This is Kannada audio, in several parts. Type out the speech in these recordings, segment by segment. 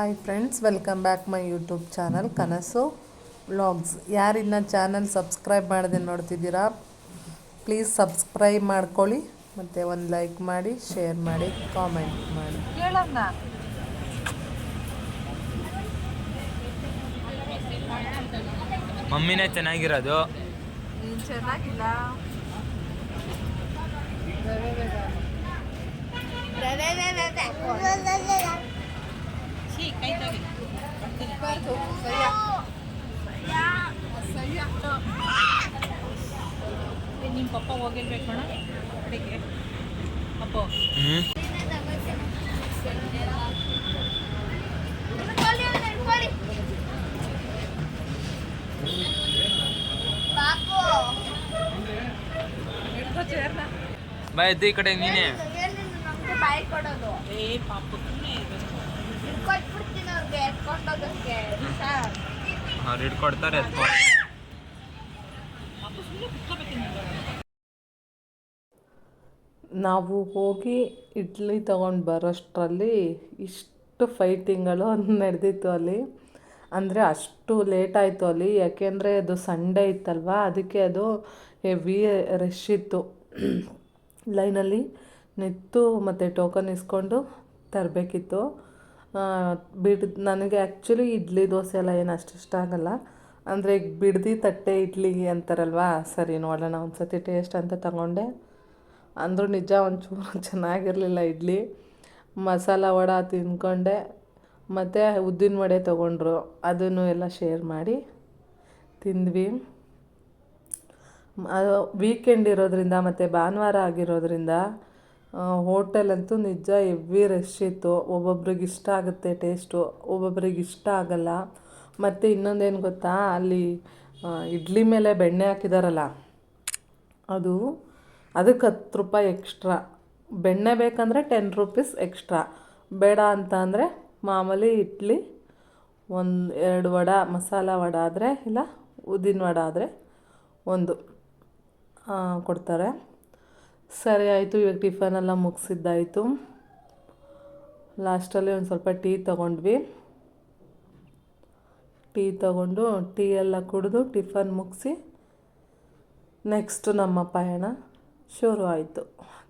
Hi friends welcome back my YouTube channel Kanasu vlogs ಯಾರಿನ್ನ channel subscribe ಮಾಡದೆ ನೋಡ್ತಿದ್ದೀರಾ ಪ್ಲೀಸ್ ಸಬ್ಸ್ಕ್ರೈಬ್ ಮಾಡ್ಕೊಳ್ಳಿ ಮತ್ತು ಒಂದು ಲೈಕ್ ಮಾಡಿ ಶೇರ್ ಮಾಡಿ ಕಾಮೆಂಟ್ ಮಾಡಿ. ಮಮ್ಮಿನೇ ಚೆನ್ನಾಗಿರೋದು. ನೀನ್ ಚೆನ್ನಾಗಿಲ್ಲ? ನಿಮ್ಮ ಪಪ್ಪ ಹೋಗಿರ್ಬೇಕು ಅಣ್ಣ ಅಡಿಗೆ ಅಪ್ಪ ಹ್ಞೂ ಹಿಡ್ಕೋ ಚೇರ್ನ ಬಾ ಎದ್ದು ಈ ಕಡೆ ನೀನೇ ಬಾಯಿ ಕೊಡೋದು ಏ ಪಾಪ ಕೊಟ್ಬಿಡ್ತೀನಿ ಅವ್ರಿಗೆ ಎತ್ಕೊಂಡೋಗಕ್ಕೆ ಹುಷಾರ್. ಅವ್ರು ಹಿಡ್ಕೊಡ್ತಾರೆ ಎತ್ಕೊ ಪಾಪ ಸುಮ್ಮನೆ ನಾವು ಹೋಗಿ ಇಡ್ಲಿ ತಗೊಂಡು ಬರೋಷ್ಟರಲ್ಲಿ ಇಷ್ಟು ಫೈಟಿಂಗ್ಗಳು ನಡೆದಿತ್ತು ಅಲ್ಲಿ. ಅಂದರೆ ಅಷ್ಟು ಲೇಟ್ ಆಯಿತು ಅಲ್ಲಿ. ಯಾಕೆಂದರೆ ಅದು ಸಂಡೇ ಇತ್ತಲ್ವ? ಅದಕ್ಕೆ ಅದು ಹೆವಿ ರಶ್ ಇತ್ತು. ಲೈನಲ್ಲಿ ನಿಂತು ಮತ್ತು ಟೋಕನ್ ಇಸ್ಕೊಂಡು ತರಬೇಕಿತ್ತು. ಬಿಡ್ ನನಗೆ ಆ್ಯಕ್ಚುಲಿ ಇಡ್ಲಿ ದೋಸೆ ಎಲ್ಲ ಏನು ಅಷ್ಟು ಇಷ್ಟ ಆಗಲ್ಲ. ಅಂದರೆ ಈಗ ಬಿಡ್ದಿ ತಟ್ಟೆ ಇಡ್ಲಿ ಅಂತಾರಲ್ವಾ? ಸರಿ ನೋಡೋಣ ಒಂದು ಸತಿ ಟೇಸ್ಟ್ ಅಂತ ತಗೊಂಡೆ. ಅಂದರೂ ನಿಜ ಒಂಚೂರು ಚೆನ್ನಾಗಿರಲಿಲ್ಲ ಇಡ್ಲಿ. ಮಸಾಲ ವಡ ತಿಂದ್ಕೊಂಡೆ ಮತ್ತು ಉದ್ದಿನ ವಡೆ ತೊಗೊಂಡ್ರು. ಅದನ್ನು ಎಲ್ಲ ಶೇರ್ ಮಾಡಿ ತಿಂದ್ವಿ. ವೀಕೆಂಡ್ ಇರೋದ್ರಿಂದ ಮತ್ತು ಭಾನುವಾರ ಆಗಿರೋದ್ರಿಂದ ಹೋಟೆಲ್ ಅಂತೂ ನಿಜ ಎವ್ವಿ ರಶ್ ಇತ್ತು. ಒಬ್ಬೊಬ್ರಿಗೆ ಇಷ್ಟ ಆಗುತ್ತೆ ಟೇಸ್ಟು ಒಬ್ಬೊಬ್ರಿಗೆ ಇಷ್ಟ ಆಗಲ್ಲ. ಮತ್ತು ಇನ್ನೊಂದೇನು ಗೊತ್ತಾ? ಅಲ್ಲಿ ಇಡ್ಲಿ ಮೇಲೆ ಬೆಣ್ಣೆ ಹಾಕಿದಾರಲ್ಲ. ಅದು, ಅದಕ್ಕೆ ಹತ್ತು ರೂಪಾಯಿ ಎಕ್ಸ್ಟ್ರಾ ಬೆಣ್ಣೆ ಬೇಕಂದರೆ ಟೆನ್ ರುಪೀಸ್ ಎಕ್ಸ್ಟ್ರಾ ಬೇಡ ಅಂತ ಅಂದರೆ ಮಾಮೂಲಿ ಇಡ್ಲಿ ಒಂದು ಎರಡು ವಡ, ಮಸಾಲ ವಡ ಆದರೆ ಇಲ್ಲ, ಉದ್ದಿನ ವಡ ಆದರೆ ಒಂದು ಕೊಡ್ತಾರೆ. ಸರಿ ಆಯಿತು, ಇವಾಗ ಟಿಫನೆಲ್ಲ ಮುಗಿಸಿದ್ದಾಯಿತು. ಲಾಸ್ಟಲ್ಲಿ ಒಂದು ಸ್ವಲ್ಪ ಟೀ ತೊಗೊಂಡ್ವಿ. ಟೀ ತೊಗೊಂಡು ಟೀ ಎಲ್ಲ ಕುಡಿದು ಟಿಫನ್ ಮುಗಿಸಿ ನೆಕ್ಸ್ಟ್ ನಮ್ಮ ಪಯಣ ಶುರು ಆಯಿತು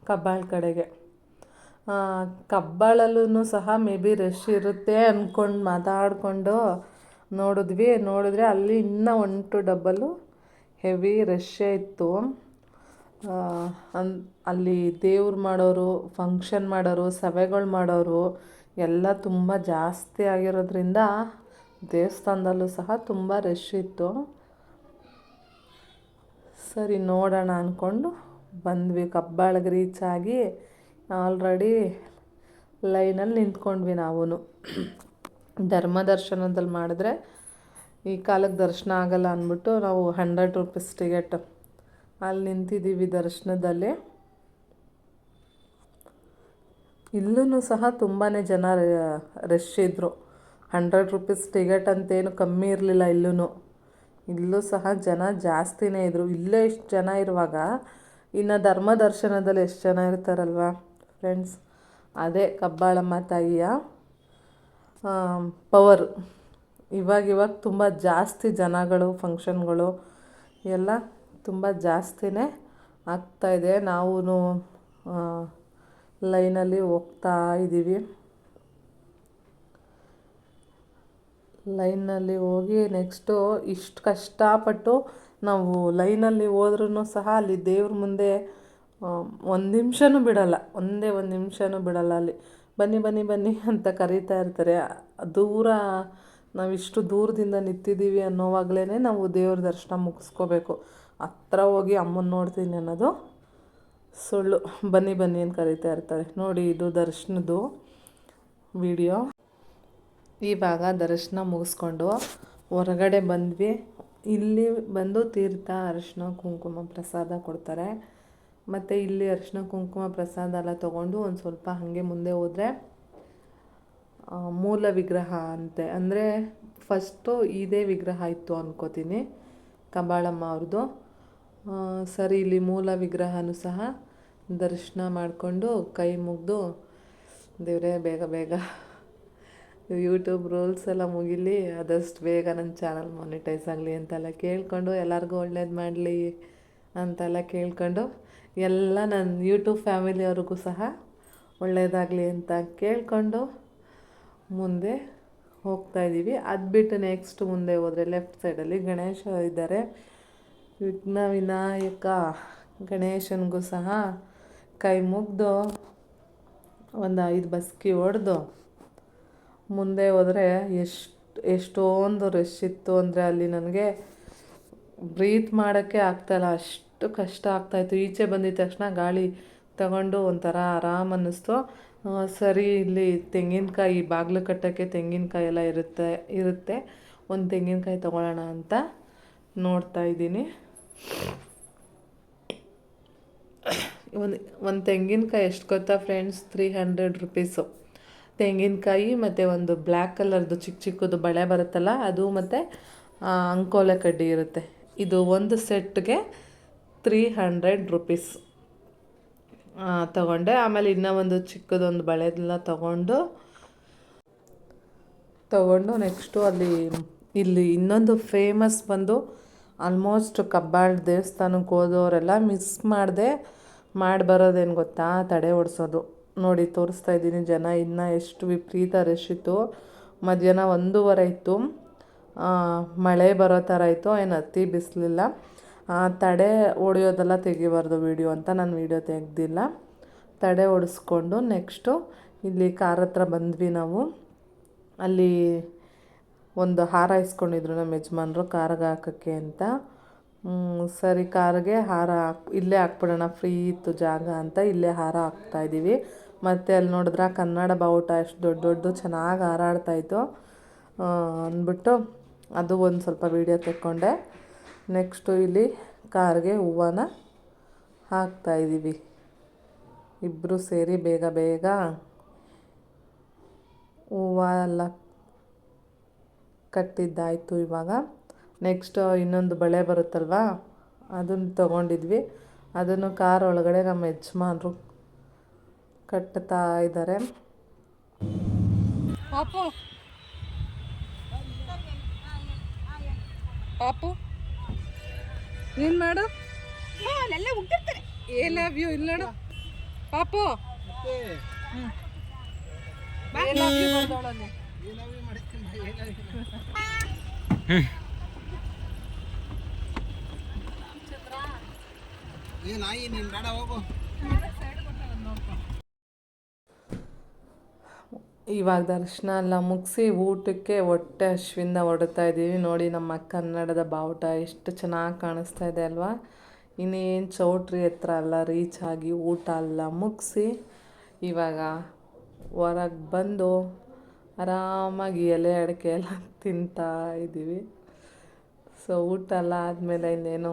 ಕಬ್ಬಾಳ್ ಕಡೆಗೆ. ಕಬ್ಬಾಳಲ್ಲೂ ಸಹ ಮೇ ಬಿ ರಶ್ ಇರುತ್ತೆ ಅಂದ್ಕೊಂಡು ಮಾತಾಡಿಕೊಂಡು ನೋಡಿದ್ವಿ. ನೋಡಿದ್ರೆ ಅಲ್ಲಿ ಇನ್ನೂ ಒನ್ ಟು ಹೆವಿ ರಶ್ಶೇ ಇತ್ತು. ಅನ್, ಅಲ್ಲಿ ದೇವ್ರು ಮಾಡೋರು ಫಂಕ್ಷನ್ ಮಾಡೋರು, ಸಭೆಗಳು ಮಾಡೋರು ಎಲ್ಲ ತುಂಬ ಜಾಸ್ತಿ ಆಗಿರೋದ್ರಿಂದ ದೇವಸ್ಥಾನದಲ್ಲೂ ಸಹ ತುಂಬ ರಶ್ ಇತ್ತು. ಸರಿ, ನೋಡೋಣ ಅಂದ್ಕೊಂಡು ಬಂದ್ವಿ. ಕಬ್ಬಾಳಗೆ ರೀಚ್ ಆಗಿ ಆಲ್ರೆಡಿ ಲೈನಲ್ಲಿ ನಿಂತ್ಕೊಂಡ್ವಿ ನಾವು ಧರ್ಮ ದರ್ಶನದಲ್ಲಿ ಮಾಡಿದ್ರೆ ಈ ಕಾಲಕ್ಕೆ ದರ್ಶನ ಆಗಲ್ಲ ಅಂದ್ಬಿಟ್ಟು ನಾವು ಹಂಡ್ರೆಡ್ ರುಪೀಸ್ ಟಿಕೆಟ್ ಅಲ್ಲಿ ನಿಂತಿದ್ದೀವಿ ದರ್ಶನದಲ್ಲಿ. ಇಲ್ಲೂ ಸಹ ತುಂಬಾ ಜನ ರಶ್ ಇದ್ದರು ಹಂಡ್ರೆಡ್ ರುಪೀಸ್ ಟಿಕೆಟ್ ಅಂತೇನು ಕಮ್ಮಿ ಇರಲಿಲ್ಲ ಇಲ್ಲೂ ಇಲ್ಲೂ ಸಹ ಜನ ಜಾಸ್ತಿನೇ ಇದ್ದರು ಇಲ್ಲೇ ಇಷ್ಟು ಜನ ಇರುವಾಗ ಇನ್ನು ಧರ್ಮ ದರ್ಶನದಲ್ಲಿ ಎಷ್ಟು ಜನ ಇರ್ತಾರಲ್ವ ಫ್ರೆಂಡ್ಸ್ ಅದೇ ಕಬ್ಬಾಳಮ್ಮ ತಾಯಿಯ ಪವರ್ ಇವಾಗಿವಾಗ ಇವಾಗ ತುಂಬ ಜಾಸ್ತಿ ಜನಗಳು ಫಂಕ್ಷನ್ಗಳು ಎಲ್ಲ ತುಂಬ ಜಾಸ್ತಿನೇ ಆಗ್ತಾಯಿದೆ ನಾವು ಲೈನಲ್ಲಿ ಹೋಗ್ತಾ ಇದ್ದೀವಿ. ಲೈನಲ್ಲಿ ಹೋಗಿ ನೆಕ್ಸ್ಟು ಇಷ್ಟು ಕಷ್ಟಪಟ್ಟು ನಾವು ಲೈನಲ್ಲಿ ಹೋದ್ರೂ ಸಹ ಅಲ್ಲಿ ದೇವ್ರ ಮುಂದೆ ಒಂದು ನಿಮಿಷನೂ ಬಿಡಲ್ಲ, ಒಂದೇ ಒಂದು ನಿಮಿಷನೂ ಬಿಡಲ್ಲ ಅಲ್ಲಿ. ಬನ್ನಿ ಬನ್ನಿ ಬನ್ನಿ ಅಂತ ಕರೀತಾ ಇರ್ತಾರೆ. ದೂರ ನಾವು ಇಷ್ಟು ದೂರದಿಂದ ನಿಂತಿದ್ದೀವಿ ಅನ್ನೋವಾಗಲೇ ನಾವು ದೇವ್ರ ದರ್ಶನ ಮುಗಿಸ್ಕೋಬೇಕು. ಹತ್ರ ಹೋಗಿ ಅಮ್ಮನ ನೋಡ್ತೀನಿ ಅನ್ನೋದು ಸುಳ್ಳು. ಬನ್ನಿ ಬನ್ನಿ ಅಂತ ಕರೀತಾ ಇರ್ತಾರೆ. ನೋಡಿ, ಇದು ದರ್ಶನದ್ದು ವಿಡಿಯೋ. ಇವಾಗ ದರ್ಶನ ಮುಗಿಸ್ಕೊಂಡು ಹೊರಗಡೆ ಬಂದ್ವಿ. ಇಲ್ಲಿ ಬಂದು ತೀರ್ಥ, ಅರಿಶಿನ, ಕುಂಕುಮ ಪ್ರಸಾದ ಕೊಡ್ತಾರೆ. ಮತ್ತು ಇಲ್ಲಿ ಅರಿಶಿನ, ಕುಂಕುಮ ಪ್ರಸಾದ ಎಲ್ಲ ತೊಗೊಂಡು ಒಂದು ಸ್ವಲ್ಪ ಹಾಗೆ ಮುಂದೆ ಹೋದರೆ ಮೂಲ ವಿಗ್ರಹ ಅಂತೆ. ಅಂದರೆ ಫಸ್ಟು ಇದೇ ವಿಗ್ರಹ ಇತ್ತು ಅನ್ಕೋತೀನಿ. ಕಬಾಳಮ್ಮ ಅವ್ರದ್ದು ಸರಿ, ಇಲ್ಲಿ ಮೂಲ ವಿಗ್ರಹನೂ ಸಹ ದರ್ಶನ ಮಾಡಿಕೊಂಡು ಕೈ ಮುಗಿದು ದೇವರೇ, ಬೇಗ ಬೇಗ. ಯೂಟ್ಯೂಬ್ ರೂಲ್ಸ್ ಎಲ್ಲ ಮುಗಿಲಿ, ಆದಷ್ಟು ಬೇಗ ನನ್ನ ಚಾನಲ್ ಮಾನಿಟೈಸ್ ಆಗಲಿ ಅಂತೆಲ್ಲ ಕೇಳಿಕೊಂಡು, ಎಲ್ಲರಿಗೂ ಒಳ್ಳೇದು ಮಾಡಲಿ ಅಂತೆಲ್ಲ ಕೇಳಿಕೊಂಡು, ಎಲ್ಲ ನನ್ನ ಯೂಟ್ಯೂಬ್ ಫ್ಯಾಮಿಲಿಯವ್ರಿಗೂ ಸಹ ಒಳ್ಳೆಯದಾಗಲಿ ಅಂತ ಕೇಳಿಕೊಂಡು ಮುಂದೆ ಹೋಗ್ತಾ ಇದ್ದೀವಿ ಅದು ಬಿಟ್ಟು ನೆಕ್ಸ್ಟ್ ಮುಂದೆ ಹೋದರೆ ಲೆಫ್ಟ್ ಸೈಡಲ್ಲಿ ಗಣೇಶ ಇದ್ದಾರೆ. ವಿಘ್ನ ವಿನಾಯಕ ಗಣೇಶನಿಗೂ ಸಹ ಕೈ ಮುಗ್ದು ಒಂದು ಐದು ಬಸ್ಕಿ ಹೊಡೆದು ಮುಂದೆ ಹೋದರೆ ಎಷ್ಟು, ಎಷ್ಟೊಂದು ರಶ್ ಇತ್ತು ಅಂದರೆ ಅಲ್ಲಿ ನನಗೆ ಬ್ರೀತ್ ಮಾಡೋಕ್ಕೆ ಆಗ್ತಾಯಿಲ್ಲ ಅಷ್ಟು ಕಷ್ಟ ಆಗ್ತಾಯಿತ್ತು ಈಚೆ ಬಂದಿದ್ದ ತಕ್ಷಣ ಗಾಳಿ ತಗೊಂಡು ಒಂಥರ ಆರಾಮ್ ಅನ್ನಿಸ್ತು. ಸರಿ, ಇಲ್ಲಿ ತೆಂಗಿನಕಾಯಿ ಬಾಗಿಲು ಕಟ್ಟೋಕ್ಕೆ ತೆಂಗಿನಕಾಯಿ ಎಲ್ಲ ಇರುತ್ತೆ ಇರುತ್ತೆ. ಒಂದು ತೆಂಗಿನಕಾಯಿ ತೊಗೊಳ್ಳೋಣ ಅಂತ ನೋಡ್ತಾ ಇದ್ದೀನಿ. ಒಂದು ಒಂದು ತೆಂಗಿನಕಾಯಿ ಎಷ್ಟು ಗೊತ್ತಾ ಫ್ರೆಂಡ್ಸ್ ತ್ರೀ ಹಂಡ್ರೆಡ್ ರುಪೀಸು ತೆಂಗಿನಕಾಯಿ ಮತ್ತು ಒಂದು ಬ್ಲ್ಯಾಕ್ ಕಲರ್ದು ಚಿಕ್ಕ ಚಿಕ್ಕದು ಬಳೆ ಬರುತ್ತಲ್ಲ, ಅದು ಮತ್ತು ಅಂಕೋಲೆ ಕಡ್ಡಿ ಇರುತ್ತೆ. ಇದು ಒಂದು ಸೆಟ್ಗೆ ತ್ರೀ ಹಂಡ್ರೆಡ್ ರುಪೀಸ್ ತಗೊಂಡೆ. ಆಮೇಲೆ ಇನ್ನೂ ಒಂದು ಚಿಕ್ಕದೊಂದು ಬಳೆದೆಲ್ಲ ತಗೊಂಡು ತಗೊಂಡು ನೆಕ್ಸ್ಟು ಅಲ್ಲಿ, ಇಲ್ಲಿ ಇನ್ನೊಂದು ಫೇಮಸ್ ಬಂದು ಆಲ್ಮೋಸ್ಟ್ ಕಬ್ಬಾಳ್ ದೇವಸ್ಥಾನಕ್ಕೆ ಹೋದವರೆಲ್ಲ ಮಿಸ್ ಮಾಡಿದೆ ಮಾಡಿ ಬರೋದೇನು ಗೊತ್ತಾ? ತಡೆ ಓಡಿಸೋದು. ನೋಡಿ, ತೋರಿಸ್ತಾ ಇದ್ದೀನಿ ಜನ. ಇನ್ನೂ ಎಷ್ಟು ವಿಪರೀತ ರಶ್ ಇತ್ತು. ಮಧ್ಯಾಹ್ನ ಒಂದೂವರೆ ಇತ್ತು. ಮಳೆ ಬರೋ ಥರ ಇತ್ತು. ಏನು ಅತಿ ಬಿಸಿಲಿಲ್ಲ. ತಡೆ ಹೊಡೆಯೋದೆಲ್ಲ ತೆಗಿಬಾರ್ದು ವೀಡಿಯೋ ಅಂತ ನಾನು ವೀಡಿಯೋ ತೆಗ್ದಿಲ್ಲ. ತಡೆ ಓಡಿಸ್ಕೊಂಡು ನೆಕ್ಸ್ಟು ಇಲ್ಲಿ ಕಾರ್ ಹತ್ರ ಬಂದ್ವಿ ನಾವು. ಅಲ್ಲಿ ಒಂದು ಹಾರ ಇಸ್ಕೊಂಡಿದ್ರು ನಮ್ಮ ಯಜಮಾನ್ರು, ಕಾರ್ಗೆ ಹಾಕೋಕ್ಕೆ ಅಂತ. ಸರಿ ಕಾರ್ಗೆ ಹಾರ ಹಾಕ್, ಇಲ್ಲೇ ಹಾಕ್ಬಿಡೋಣ, ಫ್ರೀ ಇತ್ತು ಜಾಗ ಅಂತ ಇಲ್ಲೇ ಹಾರ ಹಾಕ್ತಾ ಇದ್ದೀವಿ. ಮತ್ತು ಅಲ್ಲಿ ನೋಡಿದ್ರೆ ಕನ್ನಡ ಬಾವುಟ ಎಷ್ಟು ದೊಡ್ಡ ದೊಡ್ಡದು ಚೆನ್ನಾಗಿ ಹಾರಾಡ್ತಾಯಿತ್ತು ಅಂದ್ಬಿಟ್ಟು ಅದು ಒಂದು ಸ್ವಲ್ಪ ವೀಡಿಯೋ ತೆಕ್ಕೊಂಡೆ. ನೆಕ್ಸ್ಟು ಇಲ್ಲಿ ಕಾರ್ಗೆ ಹೂವನ ಹಾಕ್ತಾ ಇದ್ದೀವಿ. ಇಬ್ಬರು ಸೇರಿ ಬೇಗ ಬೇಗ ಹೂವ ಎಲ್ಲ ಕಟ್ಟಿದ್ದಾಯಿತು ಇವಾಗ. ನೆಕ್ಸ್ಟ್ ಇನ್ನೊಂದು ಬಳೆ ಬರುತ್ತಲ್ವ? ಅದನ್ನು ತೊಗೊಂಡಿದ್ವಿ. ಅದನ್ನು ಕಾರ್ ಒಳಗಡೆ ನಮ್ಮ ಯಜಮಾನ್ರು ಕಟ್ಟುತ್ತಾ ಇದ್ದಾರೆ. ಪಾಪು. ಪಾಪು. ಏನು ಮಾಡು? ಅಲ್ಲೆಲ್ಲ ಏ ಲವ್ ಯು ಇಲ್ಲಿ ನೋಡು. ಪಾಪು. ಹ್ಮ್. ಇವಾಗ ದರ್ಶನ ಎಲ್ಲ ಮುಗಿಸಿ ಊಟಕ್ಕೆ ಹೊಟ್ಟೆ ಹಶ್ವಿಂದ ಹೊಡ್ತಾ ಇದ್ದೀವಿ. ನೋಡಿ ನಮ್ಮ ಕನ್ನಡದ ಬಾವುಟ ಎಷ್ಟು ಚೆನ್ನಾಗಿ ಕಾಣಿಸ್ತಾ ಇದೆ ಅಲ್ವಾ? ಇನ್ನೇನು ಚೌಟ್ರಿ ಹತ್ರ ಎಲ್ಲ ರೀಚ್ ಆಗಿ ಊಟ ಎಲ್ಲ ಮುಗಿಸಿ ಇವಾಗ ಹೊರಗೆ ಬಂದು ಆರಾಮಾಗಿ ಎಲೆ ಅಡಿಕೆ ಎಲ್ಲ ತಿಂತಾ ಇದ್ದೀವಿ. ಸೊ ಊಟ ಎಲ್ಲ ಆದಮೇಲೆ ಇನ್ನೇನು?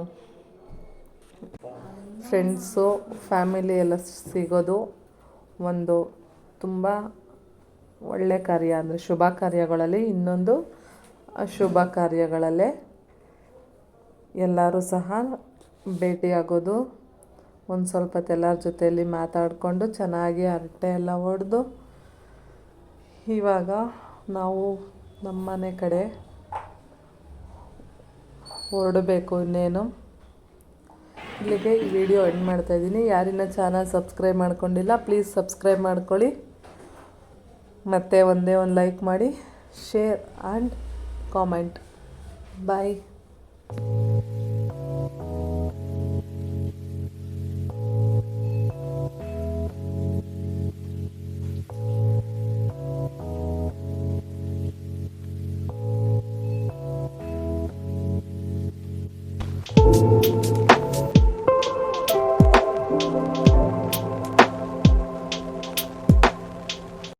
ಫ್ರೆಂಡ್ಸು ಫ್ಯಾಮಿಲಿ ಎಲ್ಲ ಸಿಗೋದು ಒಂದು ತುಂಬ ಒಳ್ಳೆ ಕಾರ್ಯ ಅಂದರೆ ಶುಭ ಕಾರ್ಯಗಳಲ್ಲಿ ಇನ್ನೊಂದು ಶುಭ ಕಾರ್ಯಗಳಲ್ಲೇ ಎಲ್ಲರೂ ಸಹ ಭೇಟಿಯಾಗೋದು. ಒಂದು ಸ್ವಲ್ಪ ಎಲ್ಲರ ಜೊತೆಯಲ್ಲಿ ಮಾತಾಡಿಕೊಂಡು ಚೆನ್ನಾಗಿ ಹರಟೆ ಎಲ್ಲ ಹೊಡೆದು ಇವಾಗ ನಾವು ನಮ್ಮನೆ ಕಡೆ ಹೊರಡಬೇಕು ಇನ್ನೇನು. ಇಲ್ಲಿಗೆ ಈ ವಿಡಿಯೋ ಎಂಡ್ ಮಾಡ್ತಾಯಿದ್ದೀನಿ ಯಾರಿನ ಚಾನಲ್ ಸಬ್ಸ್ಕ್ರೈಬ್ ಮಾಡ್ಕೊಂಡಿಲ್ಲ ಪ್ಲೀಸ್ ಸಬ್ಸ್ಕ್ರೈಬ್ ಮಾಡ್ಕೊಳ್ಳಿ. ಮತ್ತೆ ಒಂದೇ ಒಂದು ಲೈಕ್ ಮಾಡಿ ಶೇರ್ ಆ್ಯಂಡ್ ಕಾಮೆಂಟ್ ಬಾಯ್